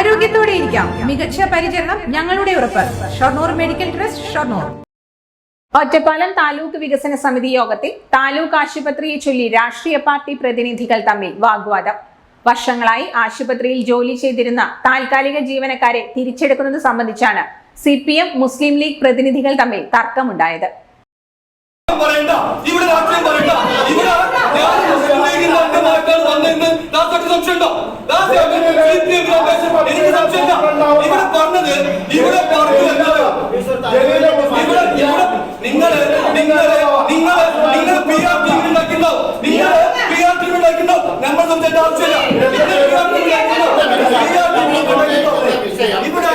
ആരോഗ്യത്തോടെ ഇരിക്കാം. മികച്ച പരിചരണം ഞങ്ങളുടെ ഉറപ്പ്. Shoranur medical trust Shoranur. Ottapalam taluk വികസന സമിതി യോഗത്തിൽ താലൂക്ക് ആശുപത്രിയെ ചൊല്ലി രാഷ്ട്രീയ പാർട്ടി പ്രതിനിധികൾ തമ്മിൽ വാഗ്വാദം. വർഷങ്ങളായി ആശുപത്രിയിൽ ജോലി ചെയ്തിരുന്ന താൽക്കാലിക ജീവനക്കാരെ തിരിച്ചെടുക്കുന്നത് സംബന്ധിച്ചാണ് സി മുസ്ലിം ലീഗ് പ്രതിനിധികൾ തമ്മിൽ തർക്കമുണ്ടായത്. പറയണ്ട. ഇവിടെ രാഷ്ട്രീയം പറയണ്ട. ഇവിടെ ഞാൻ മുസ്ലിം ലീഗിന്റെ അംഗമായിട്ടാണ് വന്നതെന്ന് ദാസക്ക് സംശയമുണ്ടോ? എനിക്ക് സംശയമില്ല. ഇവിടെ പറഞ്ഞത് ഇവിടെ പറഞ്ഞു എന്നത് ഇവിടെ ഇവിടെ നിങ്ങൾ നിങ്ങൾ നിങ്ങൾ നിങ്ങൾ പി ആർ ടി ഉണ്ടാക്കിണ്ടോ നിങ്ങൾ പി ആർ ടി ഉണ്ടാക്കിണ്ടോ നമ്മൾ സംസാരിച്ച ആവശ്യമില്ല നിങ്ങൾ പി ആർ ടി ഉണ്ടാക്കിണ്ടോ ഇവിടെ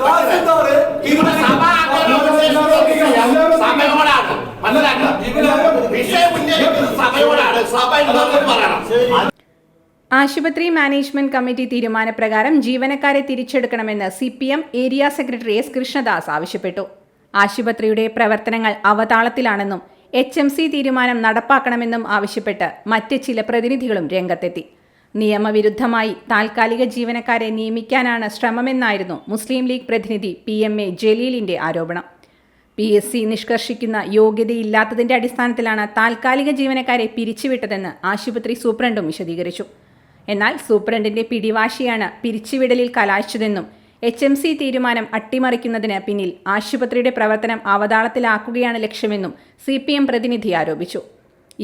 കാസർഗോഡ് ഇവിടെ സമയോടാണ് മനസ്സിലാക്കുക വിഷയം ഉന്നയിക്കുന്നത് സമയോടാണ് സഭ എന്നൊക്കെ പറയണം ആശുപത്രി മാനേജ്മെന്റ് കമ്മിറ്റി തീരുമാനപ്രകാരം ജീവനക്കാരെ തിരിച്ചെടുക്കണമെന്ന് C P M area secretary S Krishnadas ആവശ്യപ്പെട്ടു. ആശുപത്രിയുടെ പ്രവർത്തനങ്ങൾ അവതാളത്തിലാണെന്നും എച്ച് എം സി തീരുമാനം നടപ്പാക്കണമെന്നും ആവശ്യപ്പെട്ട് മറ്റ് ചില പ്രതിനിധികളും രംഗത്തെത്തി. നിയമവിരുദ്ധമായി താൽക്കാലിക ജീവനക്കാരെ നിയമിക്കാനാണ് ശ്രമമെന്നായിരുന്നു മുസ്ലിം ലീഗ് പ്രതിനിധി പി എം എ ജലീലിന്റെ ആരോപണം. പി എസ് സി നിഷ്കർഷിക്കുന്ന യോഗ്യതയില്ലാത്തതിന്റെ അടിസ്ഥാനത്തിലാണ് താൽക്കാലിക ജീവനക്കാരെ പിരിച്ചുവിട്ടതെന്ന് ആശുപത്രി സൂപ്രണ്ടും വിശദീകരിച്ചു. എന്നാൽ സൂപ്രണ്ടിന്റെ പിടിവാശിയാണ് പിരിച്ചുവിടലിൽ കലാശിച്ചതെന്നും എച്ച് എം സി തീരുമാനം അട്ടിമറിക്കുന്നതിന് പിന്നിൽ ആശുപത്രിയുടെ പ്രവർത്തനം അവതാളത്തിലാക്കുകയാണ് ലക്ഷ്യമെന്നും സി പി എം പ്രതിനിധി ആരോപിച്ചു.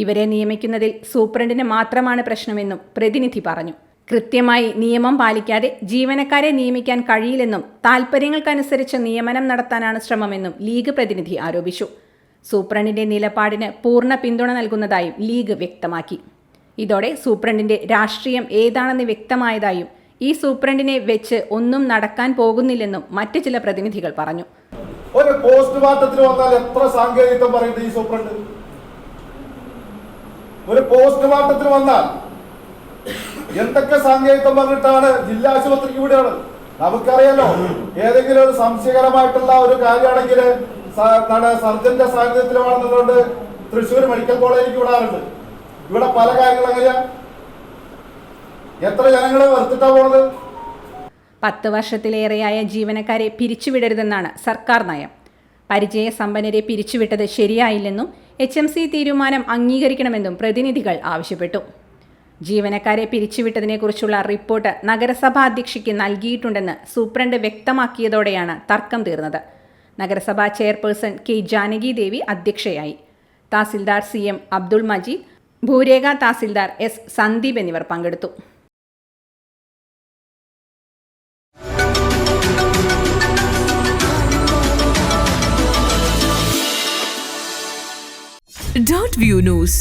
ഇവരെ നിയമിക്കുന്നതിൽ സൂപ്രണ്ടിന് മാത്രമാണ് പ്രശ്നമെന്നും പ്രതിനിധി പറഞ്ഞു. കൃത്യമായി നിയമം പാലിക്കാതെ ജീവനക്കാരെ നിയമിക്കാൻ കഴിയില്ലെന്നും താൽപ്പര്യങ്ങൾക്കനുസരിച്ച് നിയമനം നടത്താനാണ് ശ്രമമെന്നും ലീഗ് പ്രതിനിധി ആരോപിച്ചു. സൂപ്രണ്ടിന്റെ നിലപാടിന് പൂർണ പിന്തുണ നൽകുന്നതായും ലീഗ് വ്യക്തമാക്കി. ഇതോടെ സൂപ്രണ്ടിന്റെ രാഷ്ട്രീയം ഏതാണെന്ന് വ്യക്തമായതായും ഈ സൂപ്രണ്ടിനെ വെച്ച് ഒന്നും നടക്കാൻ പോകുന്നില്ലെന്നും മറ്റ് ചില പ്രതിനിധികൾ പറഞ്ഞു. ഒരു പോസ്റ്റ്മോർട്ടത്തിന് വന്നാൽ എത്ര സാങ്കേതികത്വം പറയുന്നത് ഈ സൂപ്രണ്ട്? ഒരു പോസ്റ്റ്മോർട്ടത്തിന് വന്നാൽ എന്തൊക്കെ സാങ്കേതികം പറഞ്ഞിട്ടാണ് ജില്ലാ ആശുപത്രിക്ക് വിടുകയാണ് നമുക്കറിയാലോ ഏതെങ്കിലും ഒരു സംശയകരമായിട്ടുള്ള ഒരു കാര്യമാണെങ്കിൽ സർജന്റെ സാന്നിധ്യത്തിലാണെന്നുള്ളത് തൃശ്ശൂർ മെഡിക്കൽ കോളേജിലേക്ക് വിടാറുണ്ട് ഇവിടെ പല കാര്യങ്ങളും എങ്ങനെയാ? എത്ര ജനങ്ങളെ വെറുത്തിട്ടാ പോണത്? പത്ത് വർഷത്തിലേറെയായ ജീവനക്കാരെ പിരിച്ചുവിടരുതെന്നാണ് സർക്കാർ നയം. പരിചയസമ്പന്നരെ പിരിച്ചുവിട്ടത് ശരിയായില്ലെന്നും എച്ച് എം സി തീരുമാനം അംഗീകരിക്കണമെന്നും പ്രതിനിധികൾ ആവശ്യപ്പെട്ടു. ജീവനക്കാരെ പിരിച്ചുവിട്ടതിനെക്കുറിച്ചുള്ള റിപ്പോർട്ട് നഗരസഭാ അധ്യക്ഷയ്ക്ക് നൽകിയിട്ടുണ്ടെന്ന് സൂപ്രണ്ട് വ്യക്തമാക്കിയതോടെയാണ് തർക്കം തീർന്നത്. നഗരസഭാ ചെയർപേഴ്സൺ കെ ജാനകി ദേവി അധ്യക്ഷയായി. തഹസിൽദാർ സി എം അബ്ദുൾ മജീദ് ഭൂരേഖ തഹസിൽദാർ എസ് സന്ദീപ് എന്നിവർ പങ്കെടുത്തു. Dot view news